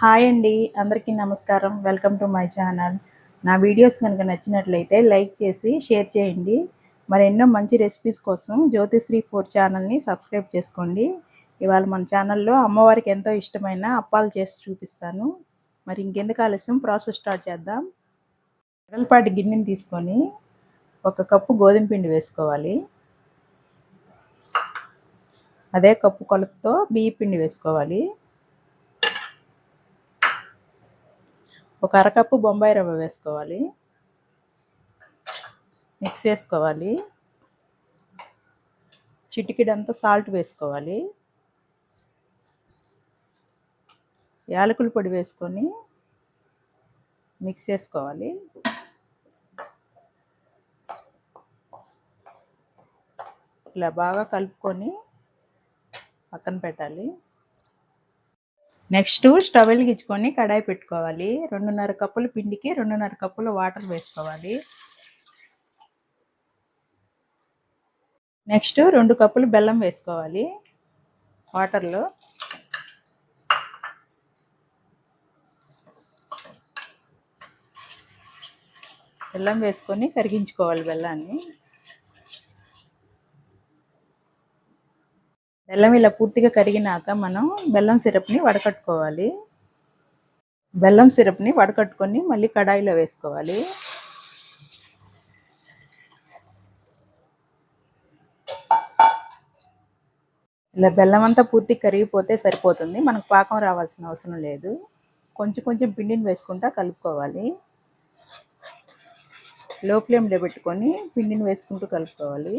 Hi అండి అందరికీ నమస్కారం. వెల్కమ్ టు మై ఛానల్ నా వీడియోస్ కనుక నచ్చినట్లయితే లైక్ చేసి షేర్ చేయండి. మరి ఎన్నో మంచి రెసిపీస్ కోసం జ్యోతిశ్రీ ఫోర్ ఛానల్ని సబ్స్క్రైబ్ చేసుకోండి. ఇవాళ మన ఛానల్లో అమ్మవారికి ఎంతో ఇష్టమైన అప్పాలు చేసి చూపిస్తాను. మరి ఇంకెందుకు ఆలస్యం? ప్రాసెస్ స్టార్ట్ చేద్దాం. ఎడలపాటి గిన్నెని తీసుకొని ఒక కప్పు గోధుమ పిండి వేసుకోవాలి. అదే కప్పు కొలతతో బియ్య పిండి వేసుకోవాలి. ఒక అరకప్పు బొంబాయి రవ్వ వేసుకోవాలి. మిక్స్ చేసుకోవాలి. చిటికిడంతా సాల్ట్ వేసుకోవాలి. యాలకుల పొడి వేసుకొని మిక్స్ చేసుకోవాలి. ఇలా బాగా కలుపుకొని పక్కన పెట్టాలి. నెక్స్ట్ స్టవ్ వెలిగించుకొని కడాయి పెట్టుకోవాలి. రెండున్నర కప్పుల పిండికి రెండున్నర కప్పుల వాటర్ వేసుకోవాలి. నెక్స్ట్ రెండు కప్పులు బెల్లం వేసుకోవాలి. వాటర్లో. బెల్లం వేసుకొని కరిగించుకోవాలి బెల్లాన్ని. బెల్లం ఇలా పూర్తిగా కరిగినాక మనం బెల్లం సిరప్ని వడకట్టుకోవాలి. బెల్లం సిరప్ని వడకట్టుకొని మళ్ళీ కడాయిలో వేసుకోవాలి. ఇలా బెల్లం అంతా పూర్తిగా కరిగిపోతే సరిపోతుంది. మనకు పాకం రావాల్సిన అవసరం లేదు. కొంచెం కొంచెం పిండిని వేసుకుంటా కలుపుకోవాలి. లో ఫ్లేమ్లో పెట్టుకొని పిండిని వేసుకుంటూ కలుపుకోవాలి.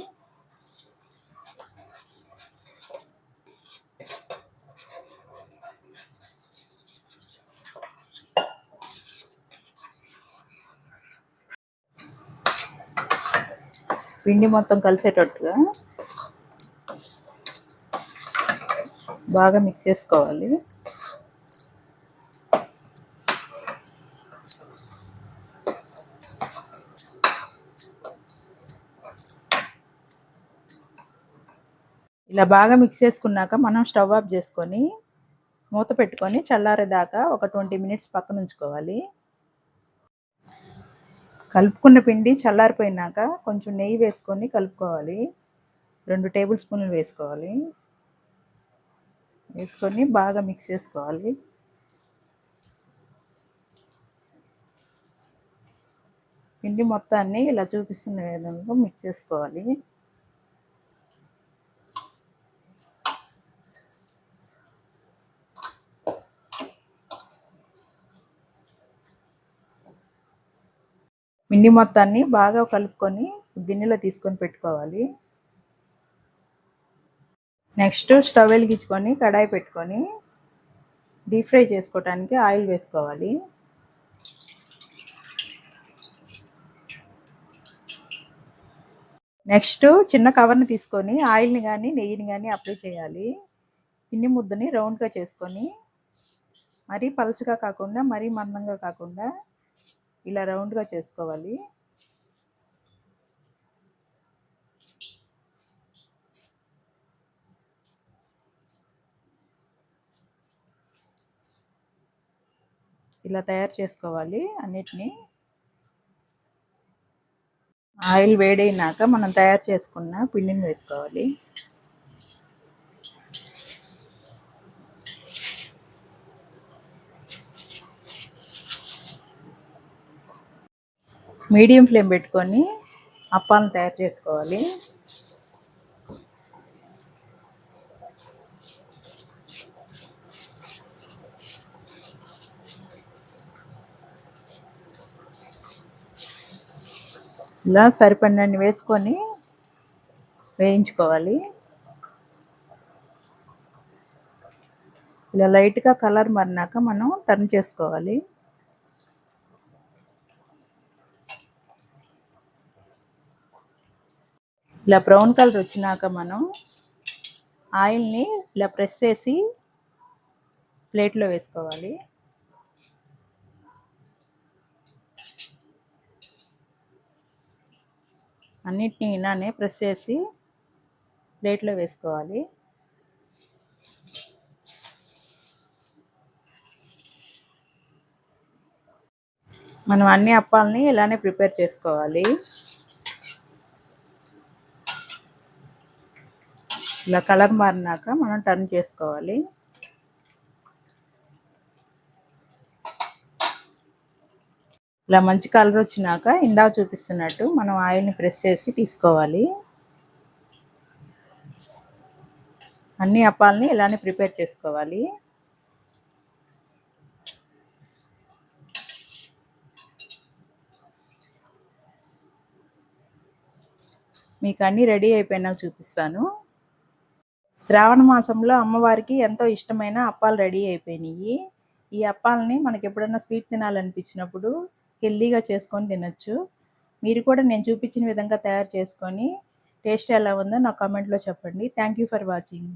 పిండి మొత్తం కలిసేటట్టుగా బాగా మిక్స్ చేసుకోవాలి. ఇలా బాగా మిక్స్ చేసుకున్నాక మనం స్టవ్ ఆఫ్ చేసుకొని మూత పెట్టుకొని చల్లారేదాకా ఒక ట్వంటీ మినిట్స్ పక్కన ఉంచుకోవాలి. కలుపుకున్న పిండి చల్లారిపోయినాక కొంచెం నెయ్యి వేసుకొని కలుపుకోవాలి. రెండు టేబుల్ స్పూన్లు వేసుకోవాలి. వేసుకొని బాగా మిక్స్ చేసుకోవాలి. పిండి మొత్తాన్ని ఇలా చూపిస్తున్న విధంగా మిక్స్ చేసుకోవాలి. పిండి మొత్తాన్ని బాగా కలుపుకొని గిన్నెలో తీసుకొని పెట్టుకోవాలి. నెక్స్ట్ స్టవ్ వెలిగించుకొని కడాయి పెట్టుకొని డీప్ ఫ్రై చేసుకోవడానికి ఆయిల్ వేసుకోవాలి. నెక్స్ట్ చిన్న కవర్ని తీసుకొని ఆయిల్ని కానీ నెయ్యిని కానీ అప్లై చేయాలి. పిండి ముద్దని రౌండ్గా చేసుకొని మరీ పలుచగా కాకుండా మరీ మందంగా కాకుండా ఇలా రౌండ్గా చేసుకోవాలి. ఇలా తయారు చేసుకోవాలి అన్నిటినీ. ఆయిల్ వేడైనాక మనం తయారు చేసుకున్న పిండిని వేసుకోవాలి. మీడియం ఫ్లేమ్ పెట్టుకొని అప్పాలను తయారు చేసుకోవాలి. ఇలా సరిపడినన్ని వేసుకొని వేయించుకోవాలి. ఇలా లైట్గా కలర్ మారినాక మనం టర్న్ చేసుకోవాలి. ఇలా బ్రౌన్ కలర్ వచ్చినాక మనం ఆయిల్ని ఇలా ప్రెస్ చేసి ప్లేట్లో వేసుకోవాలి. అన్నిటినీ ఇలానే ప్రెస్ చేసి ప్లేట్లో వేసుకోవాలి. మనం అన్ని అప్పాలని ఇలానే ప్రిపేర్ చేసుకోవాలి. ఇలా కలర్ మారినాక మనం టర్న్ చేసుకోవాలి. ఇలా మంచి కలర్ వచ్చినాక ఇందా చూపిస్తున్నట్టు మనం ఆయిల్ని ప్రెస్ చేసి తీసుకోవాలి. అన్ని అప్పాలని ఇలానే ప్రిపేర్ చేసుకోవాలి. మీకు అన్నీ రెడీ అయిపోయినా చూపిస్తాను. శ్రావణ మాసంలో అమ్మవారికి ఎంతో ఇష్టమైన అప్పాలు రెడీ అయిపోయినాయి. ఈ అప్పాలని మనకి ఎప్పుడైనా స్వీట్ తినాలనిపించినప్పుడు హెల్దీగా చేసుకొని తినచ్చు. మీరు కూడా నేను చూపించిన విధంగా తయారు చేసుకొని టేస్ట్ ఎలా ఉందో నా కామెంట్లో చెప్పండి. Thank you for watching